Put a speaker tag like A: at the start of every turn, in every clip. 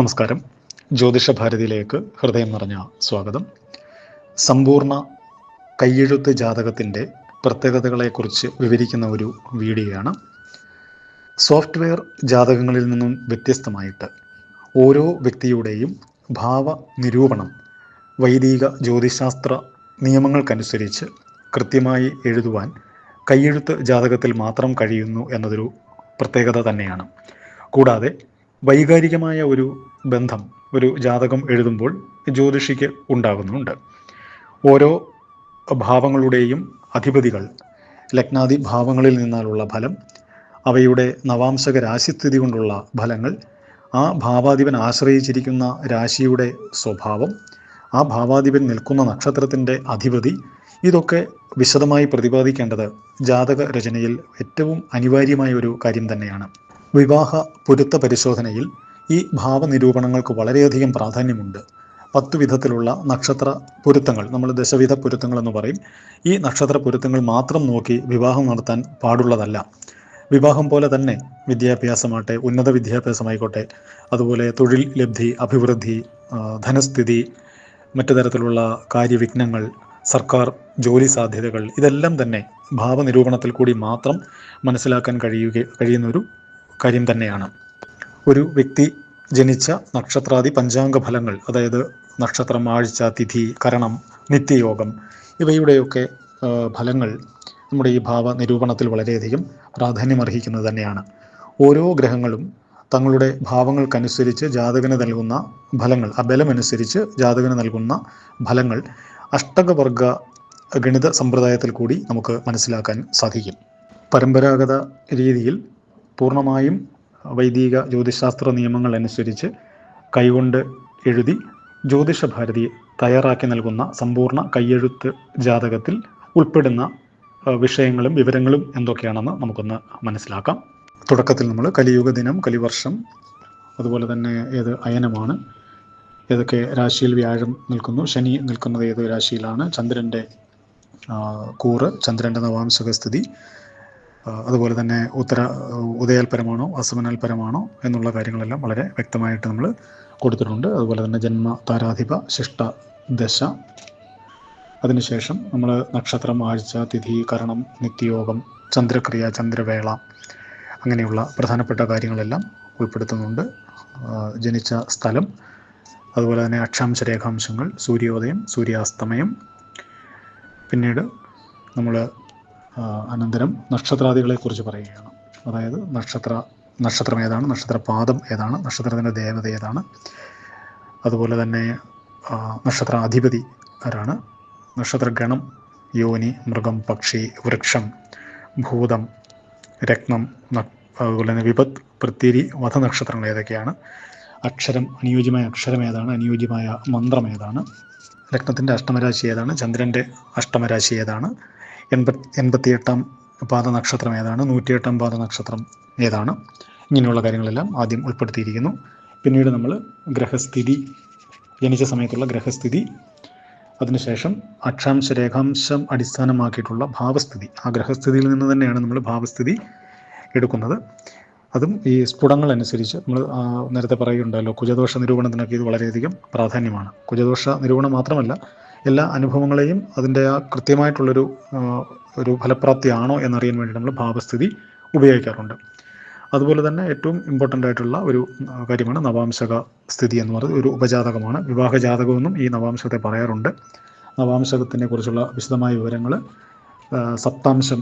A: നമസ്കാരം. ജ്യോതിഷ ഭാരതിയിലേക്ക് ഹൃദയം നിറഞ്ഞ സ്വാഗതം. സമ്പൂർണ കയ്യെഴുത്ത് ജാതകത്തിന്റെ പ്രത്യേകതകളെക്കുറിച്ച് വിവരിക്കുന്ന ഒരു വീഡിയോയാണ്. സോഫ്റ്റ്വെയർ ജാതകങ്ങളിൽ നിന്നും വ്യത്യസ്തമായിട്ട് ഓരോ വ്യക്തിയുടെയും ഭാവ നിരൂപണം വൈദിക ജ്യോതിശാസ്ത്ര നിയമങ്ങൾക്കനുസരിച്ച് കൃത്യമായി എഴുതുവാൻ കയ്യെഴുത്ത് ജാതകത്തിൽ മാത്രം കഴിയുന്നു എന്നതൊരു പ്രത്യേകത തന്നെയാണ്. കൂടാതെ വൈകാരികമായ ഒരു ബന്ധം ഒരു ജാതകം എഴുതുമ്പോൾ ജ്യോതിഷിക്ക് ഉണ്ടാകുന്നുണ്ട്. ഓരോ ഭാവങ്ങളുടെയും അധിപതികൾ ലഗ്നാദി ഭാവങ്ങളിൽ നിന്നാലുള്ള ഫലം അവയുടെ നവാംശക രാശിസ്ഥിതി കൊണ്ടുള്ള ഫലങ്ങൾ ആ ഭാവാധിപൻ ആശ്രയിച്ചിരിക്കുന്ന രാശിയുടെ സ്വഭാവം ആ ഭാവാധിപൻ നിൽക്കുന്ന നക്ഷത്രത്തിന്റെ അധിപതി ഇതൊക്കെ വിശദമായി പ്രതിപാദിക്കേണ്ടത് ജാതക രചനയിൽ ഏറ്റവും അനിവാര്യമായ ഒരു കാര്യം തന്നെയാണ്. വിവാഹ പൊരുത്ത പരിശോധനയിൽ ഈ ഭാവനിരൂപണങ്ങൾക്ക് വളരെയധികം പ്രാധാന്യമുണ്ട്. പത്തു വിധത്തിലുള്ള നക്ഷത്ര പൊരുത്തങ്ങൾ നമ്മൾ ദശവിധ പൊരുത്തങ്ങൾ എന്ന് പറയും. ഈ നക്ഷത്ര പൊരുത്തങ്ങൾ മാത്രം നോക്കി വിവാഹം നടത്താൻ പാടുള്ളതല്ല. വിവാഹം പോലെ തന്നെ വിദ്യാഭ്യാസമാട്ടെ ഉന്നത വിദ്യാഭ്യാസമായിക്കോട്ടെ അതുപോലെ തൊഴിൽ ലബ്ധി അഭിവൃദ്ധി ധനസ്ഥിതി മറ്റു തരത്തിലുള്ള കാര്യവിഘ്നങ്ങൾ സർക്കാർ ജോലി സാധ്യതകൾ ഇതെല്ലാം തന്നെ ഭാവനിരൂപണത്തിൽ കൂടി മാത്രം മനസ്സിലാക്കാൻ കഴിയുക കഴിയുന്ന ഒരു കാര്യം തന്നെയാണ്. ഒരു വ്യക്തി ജനിച്ച നക്ഷത്രാദി പഞ്ചാംഗ ഫലങ്ങൾ അതായത് നക്ഷത്രം ആഴ്ച തിഥി കരണം നിത്യയോഗം ഇവയുടെയൊക്കെ ഫലങ്ങൾ നമ്മുടെ ഈ ഭാവ നിരൂപണത്തിൽ വളരെയധികം പ്രാധാന്യമർഹിക്കുന്നത് തന്നെയാണ്. ഓരോ ഗ്രഹങ്ങളും തങ്ങളുടെ ഭാവങ്ങൾക്കനുസരിച്ച് ജാതകന് നൽകുന്ന ഫലങ്ങൾ ആ ജാതകന് നൽകുന്ന ഫലങ്ങൾ അഷ്ടകവർഗ ഗണിത സമ്പ്രദായത്തിൽ കൂടി നമുക്ക് മനസ്സിലാക്കാൻ സാധിക്കും. പരമ്പരാഗത രീതിയിൽ പൂർണമായും വൈദിക ജ്യോതിശാസ്ത്ര നിയമങ്ങൾ അനുസരിച്ച് കൈകൊണ്ട് എഴുതി ജ്യോതിഷ ഭാരതി തയ്യാറാക്കി നൽകുന്ന സമ്പൂർണ കയ്യെഴുത്ത് ജാതകത്തിൽ ഉൾപ്പെടുന്ന വിഷയങ്ങളും വിവരങ്ങളും എന്തൊക്കെയാണെന്ന് നമുക്കൊന്ന് മനസ്സിലാക്കാം. തുടക്കത്തിൽ നമ്മൾ കലിയുഗ ദിനം കലിവർഷം അതുപോലെ തന്നെ ഏത് അയനമാണ് ഏതൊക്കെ രാശിയിൽ വ്യാഴം നിൽക്കുന്നു ശനി നിൽക്കുന്നത് ഏത് രാശിയിലാണ് ചന്ദ്രന്റെ കൂറ് ചന്ദ്രന്റെ നവാംശക സ്ഥിതി അതുപോലെ തന്നെ ഉത്തര ഉദയാൽപരമാണോ അസമനാൽപരമാണോ എന്നുള്ള കാര്യങ്ങളെല്ലാം വളരെ വ്യക്തമായിട്ട് നമ്മൾ കൊടുത്തിട്ടുണ്ട്. അതുപോലെ തന്നെ ജന്മ താരാധിപ ശിഷ്ട ദശ. അതിനുശേഷം നമ്മൾ നക്ഷത്രം ആഴ്ച തിഥി കരണം നിത്യയോഗം ചന്ദ്രക്രിയ ചന്ദ്രവേള അങ്ങനെയുള്ള പ്രധാനപ്പെട്ട കാര്യങ്ങളെല്ലാം ഉൾപ്പെടുത്തുന്നുണ്ട്. ജനിച്ച സ്ഥലം. അതുപോലെ തന്നെ അക്ഷാംശ രേഖാംശങ്ങൾ സൂര്യോദയം സൂര്യാസ്തമയം. പിന്നീട് നമ്മൾ അനന്തരം നക്ഷത്രാദികളെക്കുറിച്ച് പറയുകയാണ്. അതായത് നക്ഷത്ര നക്ഷത്രം ഏതാണ്? നക്ഷത്രപാദം ഏതാണ്? നക്ഷത്രത്തിന്റെ ദേവത ഏതാണ്? അതുപോലെ തന്നെ നക്ഷത്രാധിപതി ആരാണ്? നക്ഷത്രഗണം യോനി മൃഗം പക്ഷി വൃക്ഷം ഭൂതം ന- അതുപോലെ തന്നെ വിപത്ത് പൃഥ്വി വധനക്ഷത്രങ്ങൾ ഏതൊക്കെയാണ്? അക്ഷരം അനുയോജ്യമായ അക്ഷരം ഏതാണ്? അനുയോജ്യമായ മന്ത്രം ഏതാണ്? രത്നത്തിന്റെ അഷ്ടമരാശി ഏതാണ്? ചന്ദ്രന്റെ അഷ്ടമരാശി ഏതാണ്? എൺപത്തി എൺപത്തിയെട്ടാം പാദ നക്ഷത്രം ഏതാണ്? നൂറ്റിയെട്ടാം പാദ നക്ഷത്രം ഏതാണ്? ഇങ്ങനെയുള്ള കാര്യങ്ങളെല്ലാം ആദ്യം ഉൾപ്പെടുത്തിയിരിക്കുന്നു. പിന്നീട് നമ്മൾ ഗ്രഹസ്ഥിതി ജനിച്ച സമയത്തുള്ള ഗ്രഹസ്ഥിതി അതിനുശേഷം അക്ഷാംശ രേഖാംശം അടിസ്ഥാനമാക്കിയിട്ടുള്ള ഭാവസ്ഥിതി. ആ ഗ്രഹസ്ഥിതിയിൽ നിന്ന് തന്നെയാണ് നമ്മൾ ഭാവസ്ഥിതി എടുക്കുന്നത്. അതും ഈ സ്ഫുടങ്ങൾ അനുസരിച്ച് നമ്മൾ നേരത്തെ പറയുകയുണ്ടല്ലോ കുജദോഷ നിരൂപണത്തിനൊക്കെ ഇത് വളരെയധികം പ്രാധാന്യമാണ്. കുജദോഷ നിരൂപണം മാത്രമല്ല എല്ലാ അനുഭവങ്ങളെയും അതിന്റെ ആ കൃത്യമായിട്ടുള്ളൊരു ഒരു ഫലപ്രാപ്തിയാണോ എന്നറിയാൻ വേണ്ടി നമ്മൾ ഭാവസ്ഥിതി ഉപയോഗിക്കാറുണ്ട്. അതുപോലെ തന്നെ ഏറ്റവും ഇമ്പോർട്ടന്റ് ആയിട്ടുള്ള ഒരു കാര്യമാണ് നവാംശക സ്ഥിതി എന്ന് പറയുന്നത്. ഒരു ഉപജാതകമാണ്. വിവാഹ ജാതകമെന്നും ഈ നവാംശത്തെ പറയാറുണ്ട്. നവാംശകത്തിനെ കുറിച്ചുള്ള വിശദമായ വിവരങ്ങൾ സപ്താംശം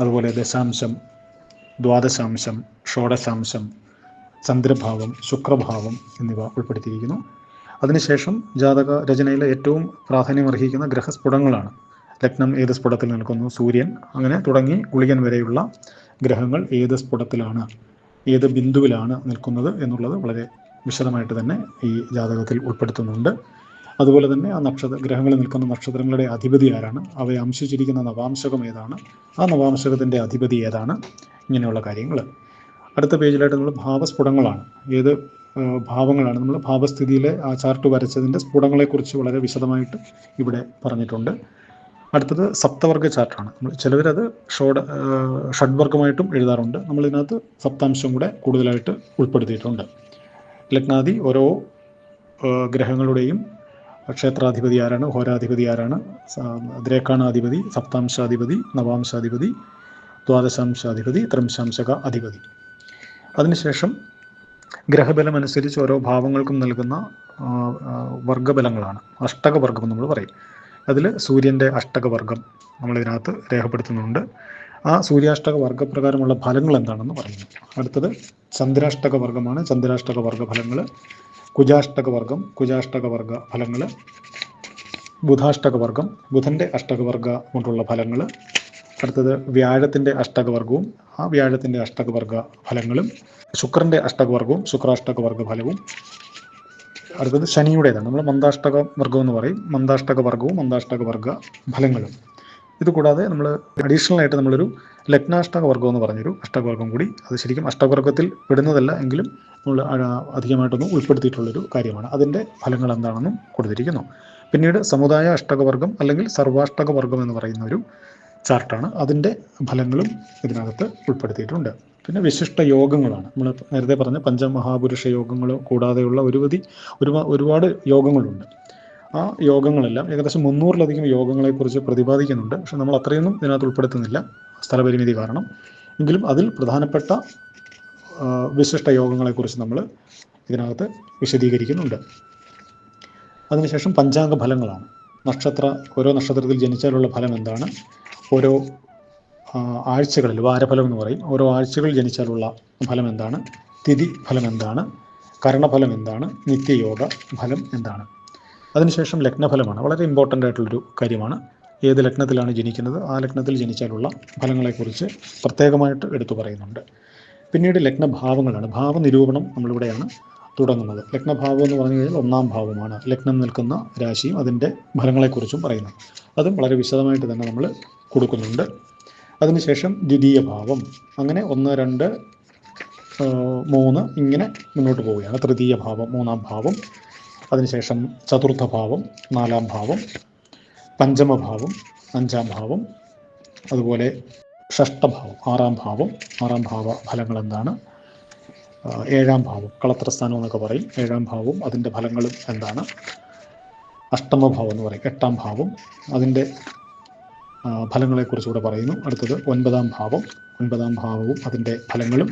A: അതുപോലെ ദശാംശം ദ്വാദശാംശം ഷോഡശാംശം ചന്ദ്രഭാവം ശുക്രഭാവം എന്നിവ ഉൾപ്പെടുത്തിയിരിക്കുന്നു. അതിനുശേഷം ജാതക രചനയിലെ ഏറ്റവും പ്രാധാന്യം അർഹിക്കുന്ന ഗ്രഹസ്ഫുടങ്ങളാണ്. ലഗ്നം ഏത് സ്ഫുടത്തിൽ നിൽക്കുന്നു? സൂര്യൻ. അങ്ങനെ തുടങ്ങി ഗുളികൻ വരെയുള്ള ഗ്രഹങ്ങൾ ഏത് സ്ഫുടത്തിലാണ്? ഏത് ബിന്ദുവിലാണ് നിൽക്കുന്നത് എന്നുള്ളത് വളരെ വിശദമായിട്ട് തന്നെ ഈ ജാതകത്തിൽ ഉൾപ്പെടുത്തുന്നുണ്ട്. അതുപോലെ തന്നെ ആ നക്ഷത്ര ഗ്രഹങ്ങളിൽ നിൽക്കുന്ന നക്ഷത്രങ്ങളുടെ അധിപതി ആരാണ്? അവയെ അംശിച്ചിരിക്കുന്ന നവാംശകം ഏതാണ്? ആ നവാംശകത്തിന്റെ അധിപതി ഏതാണ്? ഇങ്ങനെയുള്ള കാര്യങ്ങൾ അടുത്ത പേജിലായിട്ട് നമ്മൾ ഭാവസ്ഫുടങ്ങളാണ്. ഏത് ഭാവങ്ങളാണ്. നമ്മൾ ഭാവസ്ഥിതിയിലെ ആ ചാർട്ട് വരച്ചതിന്റെ സ്ഫുടങ്ങളെക്കുറിച്ച് വളരെ വിശദമായിട്ട് ഇവിടെ പറഞ്ഞിട്ടുണ്ട്. അടുത്തത് സപ്തവർഗ ചാർട്ടാണ്. നമ്മൾ ചിലവരത് ഷോഡ് ഷഡ്വർഗമായിട്ടും എഴുതാറുണ്ട്. നമ്മൾ ഇതിനകത്ത് സപ്താംശം കൂടെ കൂടുതലായിട്ട് ഉൾപ്പെടുത്തിയിട്ടുണ്ട്. ലഗ്നാദി ഓരോ ഗ്രഹങ്ങളുടെയും ക്ഷേത്രാധിപതി ആരാണ്? ഹോരാധിപതി ആരാണ്? ദ്രേക്കാണാധിപതി സപ്താംശാധിപതി നവാംശാധിപതി ദ്വാദശാംശാധിപതി ത്രിംശാംശക അധിപതി അതിനുശേഷം ഗ്രഹബലം അനുസരിച്ച് ഓരോ ഭാവങ്ങൾക്കും നൽകുന്ന വർഗബലങ്ങളാണ്. അഷ്ടകവർഗം നമ്മൾ പറയും. അതിൽ സൂര്യന്റെ അഷ്ടകവർഗം നമ്മളിതിനകത്ത് രേഖപ്പെടുത്തുന്നുണ്ട്. ആ സൂര്യാഷ്ടക വർഗപ്രകാരമുള്ള ഫലങ്ങൾ എന്താണെന്ന് പറയുന്നു. അടുത്തത് ചന്ദ്രാഷ്ടക വർഗമാണ് ചന്ദ്രാഷ്ടക വർഗ ഫലങ്ങൾ കുജാഷ്ടക വർഗം കുജാഷ്ടക വർഗ ഫലങ്ങൾ ബുധാഷ്ടക വർഗം ബുധന്റെ അഷ്ടകവർഗ കൊണ്ടുള്ള ഫലങ്ങൾ അടുത്തത് വ്യാഴത്തിന്റെ അഷ്ടകവർഗവും ആ വ്യാഴത്തിന്റെ അഷ്ടകവർഗ ഫലങ്ങളും ശുക്രന്റെ അഷ്ടകവർഗവും ശുക്രാഷ്ടകവർഗ ഫലവും അടുത്തത് ശനിയുടേതാണ്. നമ്മൾ മന്ദാഷ്ടക വർഗം എന്ന് പറയും. മന്ദാഷ്ടക വർഗവും മന്ദാഷ്ടക വർഗ ഫലങ്ങളും. ഇത് കൂടാതെ നമ്മൾ അഡീഷണൽ ആയിട്ട് നമ്മളൊരു ലഗ്നാഷ്ടക വർഗം എന്ന് പറഞ്ഞൊരു അഷ്ടകവർഗം കൂടി അത് ശരിക്കും അഷ്ടവർഗത്തിൽ പെടുന്നതല്ല എങ്കിലും നമ്മൾ അധികമായിട്ടൊന്നും ഉൾപ്പെടുത്തിയിട്ടുള്ളൊരു കാര്യമാണ്. അതിന്റെ ഫലങ്ങൾ എന്താണെന്നും കൊടുത്തിരിക്കുന്നു. പിന്നീട് സമുദായ അഷ്ടകവർഗം അല്ലെങ്കിൽ സർവാഷ്ടകവർഗം എന്ന് പറയുന്ന ഒരു ചാർട്ടാണ്. അതിന്റെ ഫലങ്ങളും ഇതിനകത്ത് ഉൾപ്പെടുത്തിയിട്ടുണ്ട്. പിന്നെ വിശിഷ്ട യോഗങ്ങളാണ്. നമ്മൾ നേരത്തെ പറഞ്ഞ പഞ്ചമഹാപുരുഷ യോഗങ്ങൾ കൂടാതെയുള്ള ഒരുപതി ഒരുപാ ഒരുപാട് യോഗങ്ങളുണ്ട്. ആ യോഗങ്ങളെല്ലാം ഏകദേശം മുന്നൂറിലധികം യോഗങ്ങളെക്കുറിച്ച് പ്രതിപാദിക്കുന്നുണ്ട്. പക്ഷെ നമ്മൾ അത്രയൊന്നും ഇതിനകത്ത് ഉൾപ്പെടുത്തുന്നില്ല. സ്ഥലപരിമിതി കാരണം. എങ്കിലും അതിൽ പ്രധാനപ്പെട്ട വിശിഷ്ട യോഗങ്ങളെക്കുറിച്ച് നമ്മൾ ഇതിനകത്ത് വിശദീകരിക്കുന്നുണ്ട്. അതിനുശേഷം പഞ്ചാംഗ ഫലങ്ങളാണ് നക്ഷത്ര ഓരോ നക്ഷത്രത്തിൽ ജനിച്ചാലുള്ള ഫലം എന്താണ് ഓരോ ആഴ്ചകളിൽ വാരഫലം എന്ന് പറയും. ഓരോ ആഴ്ചകൾ ജനിച്ചാലുള്ള ഫലം എന്താണ്? തിഥി ഫലം എന്താണ്? കരണഫലം എന്താണ്? നിത്യയോഗ ഫലം എന്താണ്? അതിനുശേഷം ലഗ്നഫലമാണ്. വളരെ ഇമ്പോർട്ടന്റ് ആയിട്ടുള്ളൊരു കാര്യമാണ്. ഏത് ലഗ്നത്തിലാണ് ജനിക്കുന്നത്? ആ ലഗ്നത്തിൽ ജനിച്ചാലുള്ള ഫലങ്ങളെക്കുറിച്ച് പ്രത്യേകമായിട്ട് എടുത്തു പറയുന്നുണ്ട്. പിന്നീട് ലഗ്നഭാവങ്ങളാണ്. ഭാവനിരൂപണം നമ്മളിവിടെയാണ് തുടങ്ങുന്നത്. ലഗ്നഭാവം എന്ന് പറഞ്ഞു കഴിഞ്ഞാൽ ഒന്നാം ഭാവമാണ്. ലഗ്നം നിൽക്കുന്ന രാശിയും അതിന്റെ ഫലങ്ങളെക്കുറിച്ചും പറയുന്നു. അതും വളരെ വിശദമായിട്ട് തന്നെ നമ്മൾ കൊടുക്കുന്നുണ്ട്. അതിനുശേഷം ദ്വിതീയ ഭാവം അങ്ങനെ ഒന്ന് രണ്ട് മൂന്ന് ഇങ്ങനെ മുന്നോട്ട് പോവുകയാണ്. തൃതീയ ഭാവം മൂന്നാം ഭാവം. അതിനുശേഷം ചതുർത്ഥ ഭാവം നാലാം ഭാവം പഞ്ചമഭാവം അഞ്ചാം ഭാവം അതുപോലെ ഷഷ്ടഭാവം ആറാം ഭാവം. ആറാം ഭാവ ഫലങ്ങൾ എന്താണ്? ഏഴാം ഭാവം കളത്രസ്ഥാനം എന്നൊക്കെ പറയും. ഏഴാം ഭാവം അതിന്റെ ഫലങ്ങളും എന്താണ്? അഷ്ടമഭാവം എന്ന് പറയും. എട്ടാം ഭാവം. അതിന്റെ ആ, ഫലങ്ങളെക്കുറിച്ചുകൂടെ പറയുന്നു. അടുത്തത് ഒൻപതാം ഭാവം. ഒൻപതാം ഭാവവും അതിന്റെ ഫലങ്ങളും.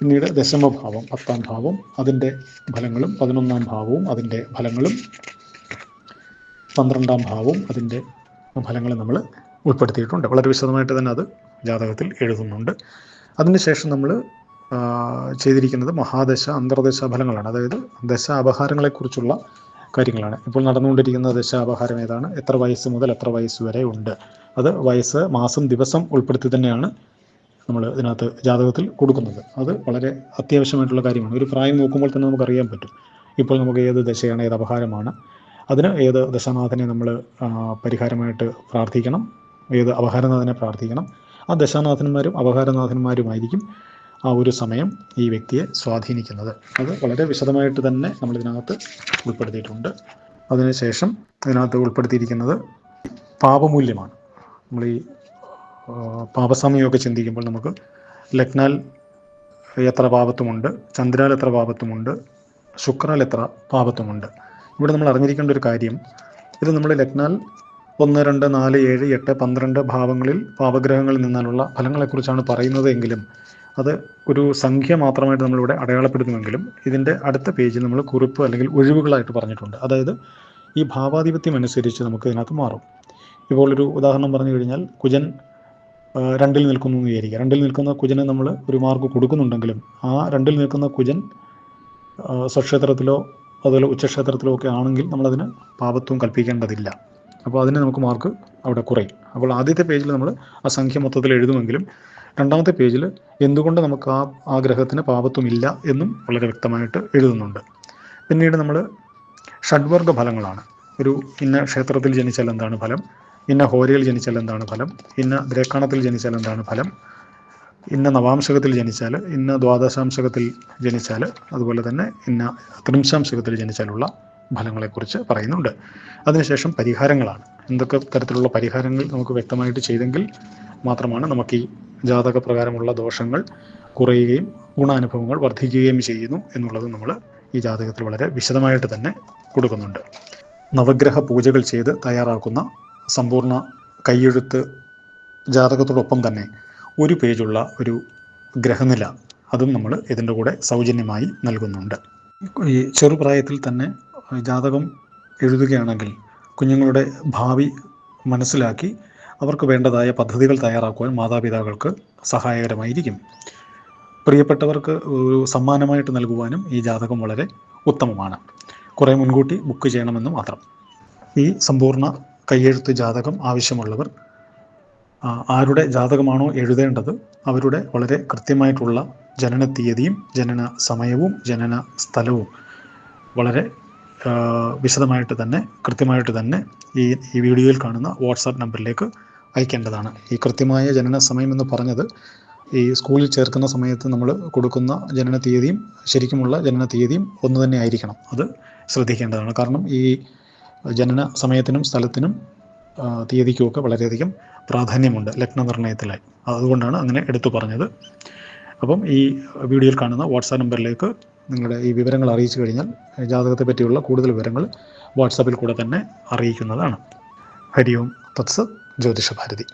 A: പിന്നീട് ദശമഭാവം പത്താം ഭാവം അതിന്റെ ഫലങ്ങളും. പതിനൊന്നാം ഭാവവും അതിന്റെ ഫലങ്ങളും. പന്ത്രണ്ടാം ഭാവവും അതിന്റെ ഫലങ്ങളും നമ്മൾ ഉൾപ്പെടുത്തിയിട്ടുണ്ട്. വളരെ വിശദമായിട്ട് തന്നെ അത് ജാതകത്തിൽ എഴുതുന്നുണ്ട്. അതിനുശേഷം നമ്മൾ ചെയ്തിരിക്കുന്നത് മഹാദശ അന്തർദശ ഫലങ്ങളാണ്. അതായത് ദശ അപഹാരങ്ങളെക്കുറിച്ചുള്ള കാര്യങ്ങളാണ്. ഇപ്പോൾ നടന്നുകൊണ്ടിരിക്കുന്ന ദശാപഹാരം ഏതാണ്? എത്ര വയസ്സ് മുതൽ എത്ര വയസ്സ് വരെ ഉണ്ട്? അത് വയസ്സ് മാസം ദിവസം ഉൾപ്പെടുത്തി തന്നെയാണ് നമ്മൾ ഇതിനകത്ത് ജാതകത്തിൽ കൊടുക്കുന്നത്. അത് വളരെ അത്യാവശ്യമായിട്ടുള്ള കാര്യമാണ്. ഒരു പ്രായം നോക്കുമ്പോൾ തന്നെ നമുക്ക് അറിയാൻ പറ്റും. ഇപ്പോൾ നമുക്ക് ഏത് ദശയാണ് ഏത് അപഹാരമാണ്? അതിന് ഏത് ദശാനാഥനെ നമ്മൾ പരിഹാരമായിട്ട് പ്രാർത്ഥിക്കണം? ഏത് അപഹാരനാഥനെ പ്രാർത്ഥിക്കണം? ആ ദശാനാഥന്മാരും അപഹാരനാഥന്മാരുമായിരിക്കും. ആ ഒരു സമയം ഈ വ്യക്തിയെ സ്വാധീനിക്കുന്നത്. അത് വളരെ വിശദമായിട്ട് തന്നെ നമ്മൾ ഇതിനകത്ത് ഉൾപ്പെടുത്തിയിട്ടുണ്ട്. അതിനുശേഷം ഇതിനകത്ത് ഉൾപ്പെടുത്തിയിരിക്കുന്നത് പാപമൂല്യമാണ്. നമ്മൾ ഈ പാപസമയമൊക്കെ ചിന്തിക്കുമ്പോൾ നമുക്ക് ലഗ്നാൽ എത്ര പാപത്വമുണ്ട് ചന്ദ്രാൽ എത്ര പാപത്വമുണ്ട് ശുക്രാൽ എത്ര പാപത്വമുണ്ട് ഇവിടെ നമ്മൾ അറിഞ്ഞിരിക്കേണ്ട ഒരു കാര്യം ഇത് നമ്മൾ ലഗ്നാൽ ഒന്ന് രണ്ട് നാല് ഏഴ് എട്ട് പന്ത്രണ്ട് ഭാവങ്ങളിൽ പാപഗ്രഹങ്ങളിൽ നിന്നാലുള്ള ഫലങ്ങളെക്കുറിച്ചാണ് പറയുന്നത് എങ്കിലും അത് ഒരു സംഖ്യ മാത്രമായിട്ട് നമ്മളിവിടെ അടയാളപ്പെടുത്തുമെങ്കിലും ഇതിന്റെ അടുത്ത പേജിൽ നമ്മൾ കുറിപ്പ് അല്ലെങ്കിൽ ഒഴിവുകളായിട്ട് പറഞ്ഞിട്ടുണ്ട്. അതായത് ഈ ഭാവാധിപത്യം അനുസരിച്ച് നമുക്ക് ഇതിനകത്ത് മാറും. ഇപ്പോൾ ഒരു ഉദാഹരണം പറഞ്ഞു കഴിഞ്ഞാൽ കുജൻ രണ്ടിൽ നിൽക്കുന്നു എന്ന് വിചാരിക്കുക. രണ്ടിൽ നിൽക്കുന്ന കുജന് നമ്മൾ ഒരു മാർക്ക് കൊടുക്കുന്നുണ്ടെങ്കിലും ആ രണ്ടിൽ നിൽക്കുന്ന കുജൻ സ്വക്ഷേത്രത്തിലോ അതുപോലെ ഉച്ചക്ഷേത്രത്തിലോ ഒക്കെ ആണെങ്കിൽ നമ്മളതിന് പാപത്വം കൽപ്പിക്കേണ്ടതില്ല. അപ്പോൾ അതിന് നമുക്ക് മാർക്ക് അവിടെ കുറയും. അപ്പോൾ ആദ്യത്തെ പേജിൽ നമ്മൾ ആ സംഖ്യ മൊത്തത്തിൽ എഴുതുമെങ്കിലും രണ്ടാമത്തെ പേജിൽ എന്തുകൊണ്ട് നമുക്ക് ആ ആ ഗ്രഹത്തിന് പാപത്വം ഇല്ല എന്നും വളരെ വ്യക്തമായിട്ട് എഴുതുന്നുണ്ട്. പിന്നീട് നമ്മൾ ഷഡ്വർഗ ഫലങ്ങളാണ്. ഒരു ഇന്ന ക്ഷേത്രത്തിൽ ജനിച്ചാൽ എന്താണ് ഫലം? ഇന്ന ഹോരയിൽ ജനിച്ചാൽ എന്താണ് ഫലം? ഇന്ന ദ്രേക്കാണത്തിൽ ജനിച്ചാൽ എന്താണ് ഫലം? ഇന്ന നവാംശകത്തിൽ ജനിച്ചാൽ ഇന്ന ദ്വാദശാംശകത്തിൽ ജനിച്ചാൽ അതുപോലെ തന്നെ ഇന്ന ത്രിംശാംശകത്തിൽ ജനിച്ചാലുള്ള ഫലങ്ങളെക്കുറിച്ച് പറയുന്നുണ്ട്. അതിനുശേഷം പരിഹാരങ്ങളാണ്. എന്തൊക്കെ തരത്തിലുള്ള പരിഹാരങ്ങൾ നമുക്ക് വ്യക്തമായിട്ട് ചെയ്തെങ്കിൽ മാത്രമാണ് നമുക്ക് ഈ ജാതക പ്രകാരമുള്ള ദോഷങ്ങൾ കുറയുകയും ഗുണാനുഭവങ്ങൾ വർദ്ധിക്കുകയും ചെയ്യുന്നു എന്നുള്ളത് നമ്മൾ ഈ ജാതകത്തിൽ വളരെ വിശദമായിട്ട് തന്നെ കൊടുക്കുന്നുണ്ട്. നവഗ്രഹ പൂജകൾ ചെയ്ത് തയ്യാറാക്കുന്ന സമ്പൂർണ കൈയെഴുത്ത് ജാതകത്തോടൊപ്പം തന്നെ ഒരു പേജുള്ള ഒരു ഗ്രഹനില അതും നമ്മൾ ഇതിന്റെ കൂടെ സൗജന്യമായി നൽകുന്നുണ്ട്. ഈ ചെറുപ്രായത്തിൽ തന്നെ ജാതകം എഴുതുകയാണെങ്കിൽ കുഞ്ഞുങ്ങളുടെ ഭാവി മനസ്സിലാക്കി അവർക്ക് വേണ്ടതായ പദ്ധതികൾ തയ്യാറാക്കുവാൻ മാതാപിതാക്കൾക്ക് സഹായകരമായിരിക്കും. പ്രിയപ്പെട്ടവർക്ക് ഒരു സമ്മാനമായിട്ട് നൽകുവാനും ഈ ജാതകം വളരെ ഉത്തമമാണ്. കുറേ മുൻകൂട്ടി ബുക്ക് ചെയ്യണമെന്ന് മാത്രം. ഈ സമ്പൂർണ കയ്യെഴുത്ത് ജാതകം ആവശ്യമുള്ളവർ ആരുടെ ജാതകമാണോ എഴുതേണ്ടത് അവരുടെ വളരെ കൃത്യമായിട്ടുള്ള ജനന തീയതിയും ജനന സമയവും ജനന സ്ഥലവും വളരെ വിശദമായിട്ട് തന്നെ കൃത്യമായിട്ട് തന്നെ ഈ ഈ വീഡിയോയിൽ കാണുന്ന വാട്സാപ്പ് നമ്പറിലേക്ക് അയക്കേണ്ടതാണ്. ഈ കൃത്യമായ ജനന സമയം എന്ന് പറഞ്ഞത് ഈ സ്കൂളിൽ ചേർക്കുന്ന സമയത്ത് നമ്മൾ കൊടുക്കുന്ന ജനന തീയതിയും ശരിക്കുമുള്ള ജനന തീയതിയും ഒന്ന് തന്നെ ആയിരിക്കണം. അത് ശ്രദ്ധിക്കേണ്ടതാണ്. കാരണം ഈ ജനന സമയത്തിനും സ്ഥലത്തിനും തീയതിക്കുമൊക്കെ വളരെയധികം പ്രാധാന്യമുണ്ട് ലഗ്ന നിർണയത്തിലായി. അതുകൊണ്ടാണ് അങ്ങനെ എടുത്തു പറഞ്ഞത്. അപ്പം ഈ വീഡിയോയിൽ കാണുന്ന വാട്സാപ്പ് നമ്പറിലേക്ക് നിങ്ങളുടെ ഈ വിവരങ്ങൾ അറിയിച്ചു കഴിഞ്ഞാൽ ജാതകത്തെ പറ്റിയുള്ള കൂടുതൽ വിവരങ്ങൾ വാട്സാപ്പിൽ കൂടെ തന്നെ അറിയിക്കുന്നതാണ്. ഹരി ഓം തത്സത് ജ്യോതിഷഭാരതി